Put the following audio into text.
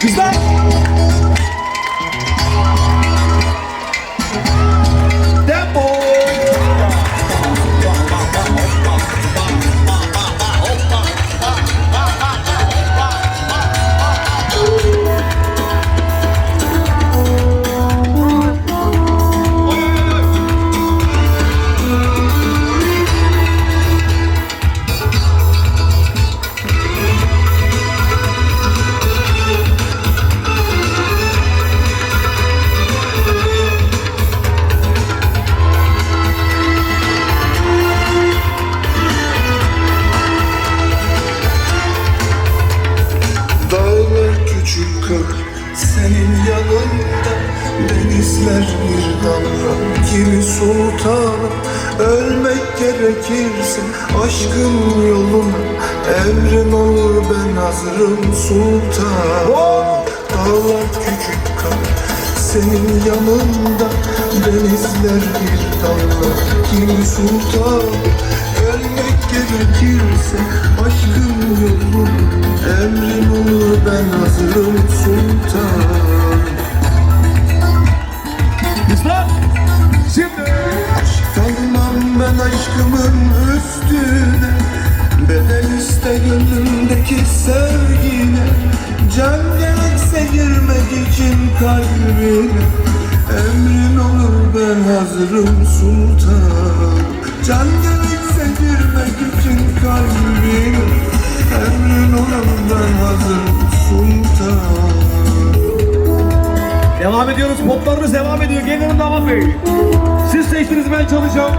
Kızlar. Tempo. Kök senin yanında Denizler bir damla. Gibi sultanım Ölmek gerekirse aşkın yoluna Emrin olur ben hazırım sultanım Dağlar küçük kök senin yanında Denizler bir damla. Gibi sultanım Ölmek gerekirse aşkın yoluna Emrin olur ben hazırım sultan Kızlar. Şimdi. Kalmam ben aşkımın üstüne Bedel iste gönlümdeki sevgine Can gerekse girmek için kalbine Emrin olur ben hazırım sultan Can gerekse girmek için kalbine Emrin olur ben hazırım Devam ediyoruz. Poplarımız devam ediyor. Gelin damat bey. Siz seçtiniz ben çalacağım.